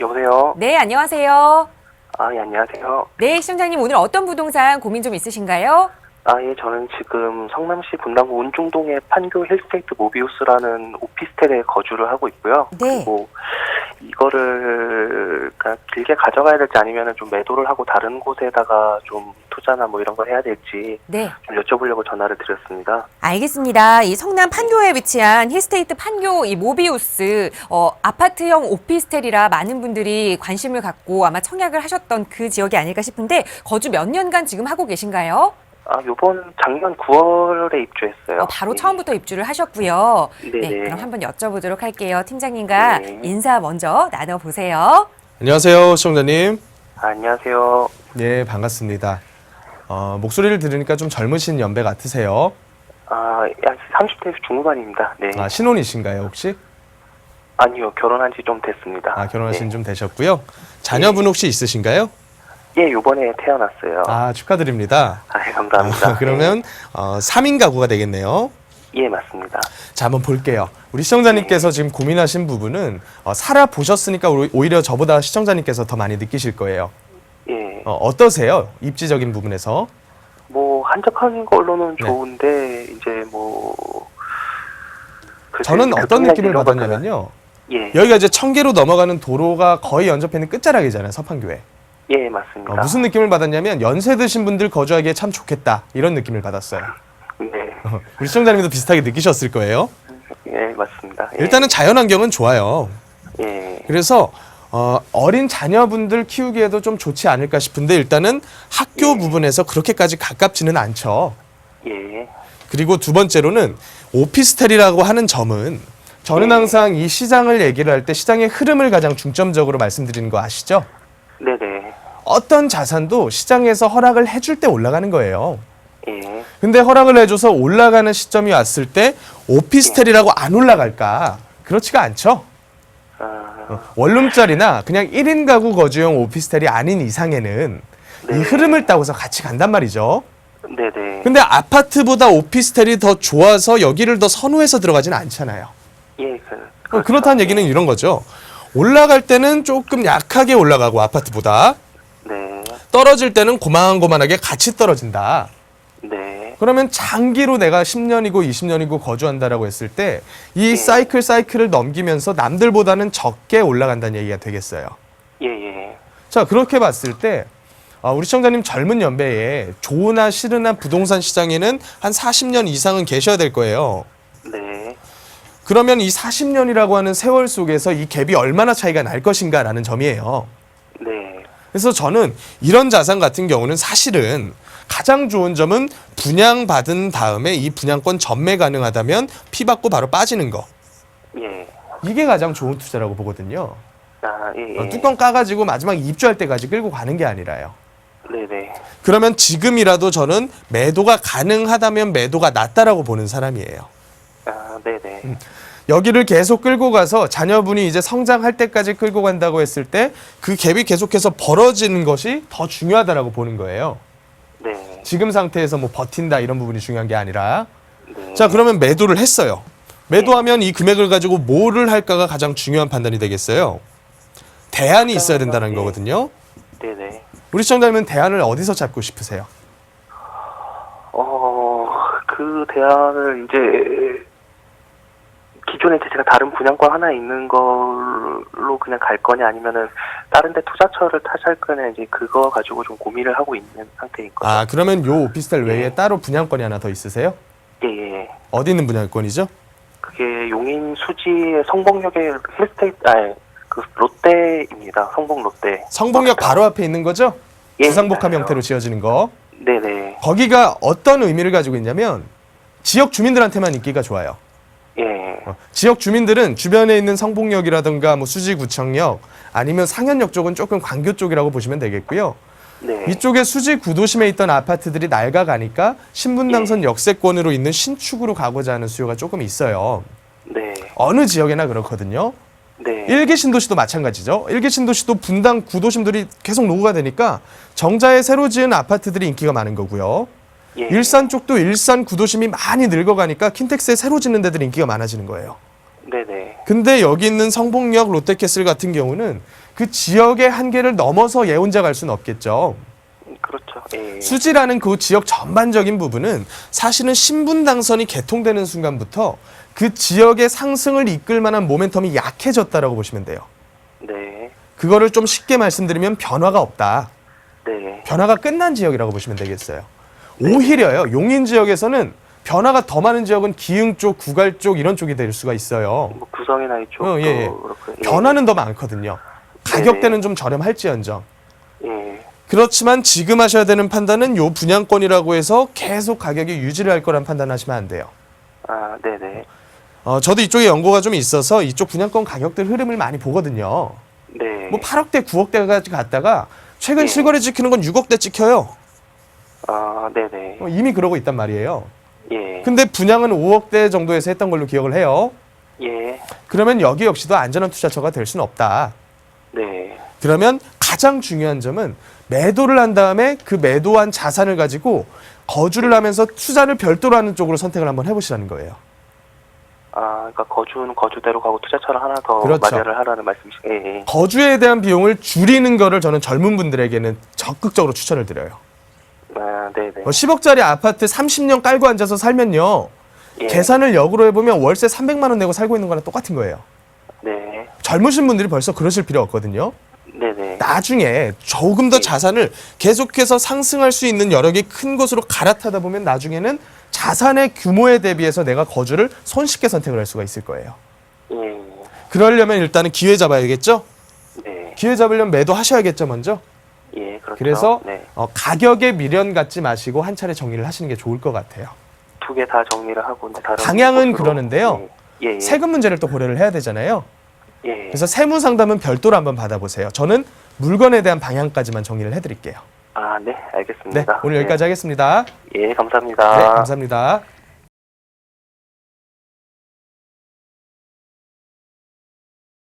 여보세요? 네, 안녕하세요. 아, 예, 안녕하세요. 네, 시청자님 오늘 어떤 부동산 고민 좀 있으신가요? 아, 예, 저는 지금 성남시 분당구 운중동의 판교 힐스테이트 모비우스라는 오피스텔에 거주를 하고 있고요. 네. 그리고 이거를 그러니까 길게 가져가야 될지 아니면은 좀 매도를 하고 다른 곳에다가 좀 투자나 뭐 이런 걸 해야 될지 네. 좀 여쭤보려고 전화를 드렸습니다. 알겠습니다. 이 성남 판교에 위치한 힐스테이트 판교 이 모비우스 어, 아파트형 오피스텔이라 많은 분들이 관심을 갖고 아마 청약을 하셨던 그 지역이 아닐까 싶은데 거주 몇 년간 지금 하고 계신가요? 아, 요번 작년 9월에 입주했어요. 어, 바로 예. 처음부터 입주를 하셨고요. 네네. 네, 그럼 한번 여쭤보도록 할게요. 팀장님과 네. 인사 먼저 나눠보세요. 안녕하세요, 시청자님. 아, 안녕하세요. 네, 반갑습니다. 어, 목소리를 들으니까 좀 젊으신 연배 같으세요. 아, 약 30대 중후반입니다. 네. 아, 신혼이신가요, 혹시? 아니요, 결혼한 지 좀 됐습니다. 아, 결혼하신 네. 좀 되셨고요. 자녀분 혹시 있으신가요? 예, 요번에 태어났어요. 아, 아, 축하드립니다. 예, 감사합니다. 아, 그러면 어, 3인 가구가 되겠네요. 예, 맞습니다. 자, 한번 볼게요. 우리 시청자님께서 지금 고민하신 부분은 어, 살아 보셨으니까 오히- 오히려 저보다 시청자님께서 더 많이 느끼실 거예요. 예, 어, 어떠세요? 입지적인 부분에서? 뭐 한적한 걸로는 네. 좋은데 이제 뭐 글쎄, 저는 어떤 교통량 느낌을 이런 받았냐면요. 예, 여기가 이제 청계로 넘어가는 도로가 거의 연접해 있는 끝자락이잖아요, 서판교에. 예, 맞습니다. 어, 무슨 느낌을 받았냐면 연세 드신 분들 거주하기에 참 좋겠다 이런 느낌을 받았어요. 네, 어, 우리 시청자님도 비슷하게 느끼셨을 거예요. 예, 맞습니다. 예, 일단은 자연환경은 좋아요. 예, 그래서 어, 어린 자녀분들 키우기에도 좀 좋지 않을까 싶은데 일단은 학교 부분에서 그렇게까지 가깝지는 않죠. 예, 그리고 두 번째로는 오피스텔이라고 하는 점은 저는 항상 이 시장을 얘기를 할 때 시장의 흐름을 가장 중점적으로 말씀드리는 거 아시죠? 네, 네, 어떤 자산도 시장에서 허락을 해줄 때 올라가는 거예요. 예, 근데 허락을 해줘서 올라가는 시점이 왔을 때 오피스텔이라고 안 올라갈까? 그렇지가 않죠. 아, 어, 원룸짜리나 그냥 1인 가구 거주용 오피스텔이 아닌 이상에는 이 네. 흐름을 따고서 같이 간단 말이죠. 네, 네, 근데 아파트보다 오피스텔이 더 좋아서 여기를 더 선호해서 들어가지는 않잖아요. 예, 그, 어, 그렇죠. 그렇다는 얘기는 이런 거죠. 올라갈 때는 조금 약하게 올라가고 아파트보다 네, 떨어질 때는 고만고만하게 같이 떨어진다. 네, 그러면 장기로 내가 10년이고 20년이고 거주한다라고 했을 때 이 사이클 사이클을 넘기면서 남들보다는 적게 올라간다는 얘기가 되겠어요. 예, 예, 자 그렇게 봤을 때 아, 우리 시청자님 젊은 연배에 좋으나 싫으나 부동산 시장에는 한 40년 이상은 계셔야 될 거예요. 네, 그러면 이 40년이라고 하는 세월 속에서 이 갭이 얼마나 차이가 날 것인가라는 점이에요. 네, 그래서 저는 이런 자산 같은 경우는 사실은 가장 좋은 점은 분양받은 다음에 이 분양권 전매 가능하다면 피 받고 바로 빠지는 거. 예, 이게 가장 좋은 투자라고 보거든요. 아, 예, 어, 예, 뚜껑 까가지고 마지막 입주할 때까지 끌고 가는 게 아니라요. 네, 네, 그러면 지금이라도 저는 매도가 가능하다면 매도가 낫다라고 보는 사람이에요. 아, 네, 네, 음. 여기를 계속 끌고 가서 자녀분이 이제 성장할 때까지 끌고 간다고 했을 때 그 갭이 계속해서 벌어지는 것이 더 중요하다라고 보는 거예요. 네, 지금 상태에서 뭐 버틴다 이런 부분이 중요한 게 아니라 네, 자 그러면 매도를 했어요. 매도하면 이 금액을 가지고 뭐를 할까가 가장 중요한 판단이 되겠어요. 대안이 있어야 된다는 거거든요. 네, 네. 우리 시청자님은 대안을 어디서 잡고 싶으세요? 어, 그 대안을 이제 기존에 제가 다른 분양권 하나 있는 걸로 그냥 갈 거냐 아니면은 다른 데 투자처를 타실 거냐 이제 그거 가지고 좀 고민을 하고 있는 상태인 거죠. 아 그러면 요 오피스텔 외에 따로 분양권이 하나 더 있으세요? 예, 예. 어디 있는 분양권이죠? 그게 용인 수지의 성봉역의 힐스테이트 아니 그 롯데입니다. 성봉 롯데. 성봉역 바로 앞에 있는 거죠? 예, 주상복합 맞아요. 형태로 지어지는 거. 네, 네. 거기가 어떤 의미를 가지고 있냐면 지역 주민들한테만 인기가 좋아요. 예. 어, 지역 주민들은 주변에 있는 성봉역이라든가 뭐 수지구청역 아니면 상현역 쪽은 조금 광교 쪽이라고 보시면 되겠고요. 네. 이쪽에 수지 구도심에 있던 아파트들이 낡아가니까 신분당선 역세권으로 있는 신축으로 가고자 하는 수요가 조금 있어요. 네. 어느 지역에나 그렇거든요. 네. 일개 신도시도 마찬가지죠. 일개 신도시도 분당 구도심들이 계속 노후가 되니까 정자에 새로 지은 아파트들이 인기가 많은 거고요. 예. 일산 쪽도 일산 구도심이 많이 늙어가니까 킨텍스에 새로 짓는 데들 인기가 많아지는 거예요. 네, 네. 근데 여기 있는 성봉역 롯데캐슬 같은 경우는 그 지역의 한계를 넘어서 예혼자 갈 수는 없겠죠. 그렇죠. 예. 수지라는 그 지역 전반적인 부분은 사실은 신분 당선이 개통되는 순간부터 그 지역의 상승을 이끌 만한 모멘텀이 약해졌다라고 보시면 돼요. 네. 그거를 좀 쉽게 말씀드리면 변화가 없다. 네. 변화가 끝난 지역이라고 보시면 되겠어요. 오히려요. 용인 지역에서는 변화가 더 많은 지역은 기흥 쪽, 구갈 쪽 이런 쪽이 될 수가 있어요. 뭐 구성이나 이쪽도 어, 예, 예. 그렇고. 예. 변화는 더 많거든요. 가격대는 좀 저렴할지언정. 예. 그렇지만 지금 하셔야 되는 판단은 요 분양권이라고 해서 계속 가격이 유지를 할 거란 판단하시면 안 돼요. 아, 네네. 어, 저도 이쪽에 연고가 좀 있어서 이쪽 분양권 가격들 흐름을 많이 보거든요. 네. 뭐 8억대, 9억대까지 갔다가 최근 네. 실거래 찍히는 건 6억대 찍혀요. 아, 네네. 어, 이미 그러고 있단 말이에요. 예. 근데 분양은 5억대 정도에서 했던 걸로 기억을 해요. 예. 그러면 여기 역시도 안전한 투자처가 될 수는 없다. 네. 그러면 가장 중요한 점은 매도를 한 다음에 그 매도한 자산을 가지고 거주를 하면서 투자를 별도로 하는 쪽으로 선택을 한번 해보시라는 거예요. 아, 그러니까 거주는 거주대로 가고 투자처를 하나 더 그렇죠. 마련을 하라는 말씀이시. 예. 예. 거주에 대한 비용을 줄이는 거를 저는 젊은 분들에게는 적극적으로 추천을 드려요. 아, 네네. 뭐 10억짜리 아파트 30년 깔고 앉아서 살면요. 예. 계산을 역으로 해보면 월세 300만 원 내고 살고 있는 거랑 똑같은 거예요. 네. 젊으신 분들이 벌써 그러실 필요 없거든요. 네네. 나중에 조금 더 예. 자산을 계속해서 상승할 수 있는 여러 개큰 곳으로 갈아타다 보면 나중에는 자산의 규모에 대비해서 내가 거주를 손쉽게 선택을 할 수가 있을 거예요. 예. 그러려면 일단은 기회 잡아야겠죠? 네. 기회 잡으려면 매도하셔야겠죠, 먼저? 예, 그렇죠. 그래서 네. 어, 가격에 미련 갖지 마시고 한 차례 정리를 하시는 게 좋을 것 같아요. 두 개 다 정리를 하고 이제 다른 방향은 곳으로. 그러는데요. 예. 예. 세금 문제를 또 고려를 해야 되잖아요. 예. 그래서 세무 상담은 별도로 한번 받아보세요. 저는 물건에 대한 방향까지만 정리를 해드릴게요. 아, 네, 네, 알겠습니다. 오늘 여기까지 하겠습니다. 예, 감사합니다. 네, 감사합니다.